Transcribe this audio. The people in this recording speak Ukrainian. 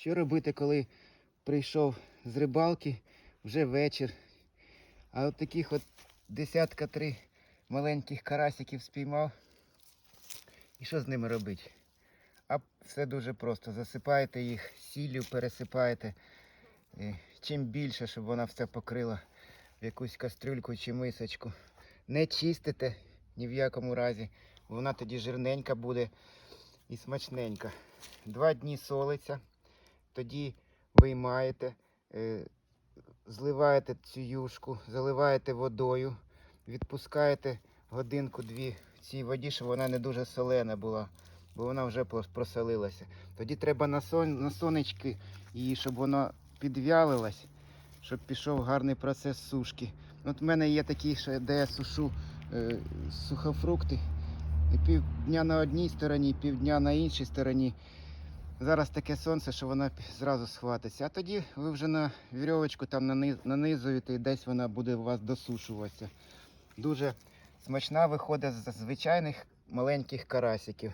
Що робити, коли прийшов з рибалки, вже вечір. А от таких от десятка три маленьких карасиків спіймав. І що з ними робити? А все дуже просто. Засипаєте їх сіллю, пересипаєте. Чим більше, щоб вона все покрила в якусь кастрюльку чи мисочку. Не чистите ні в якому разі. Вона тоді жирненька буде і смачненька. Два дні солиться, тоді виймаєте, е, зливаєте цю юшку, заливаєте водою, відпускаєте годинку-дві в цій воді, щоб вона не дуже солена була, бо вона вже прос- просолилася. Тоді треба на, сон, на сонечки її, щоб воно підвялилось, щоб пішов гарний процес сушки. От в мене є такі, що де я сушу е, сухофрукти. І півдня на одній стороні, півдня на іншій стороні. Зараз таке сонце, що вона зразу схватиться. А тоді ви вже на вірьовочку там нанизуєте і десь вона буде у вас досушуватися. Дуже смачна виходить з звичайних маленьких карасиків.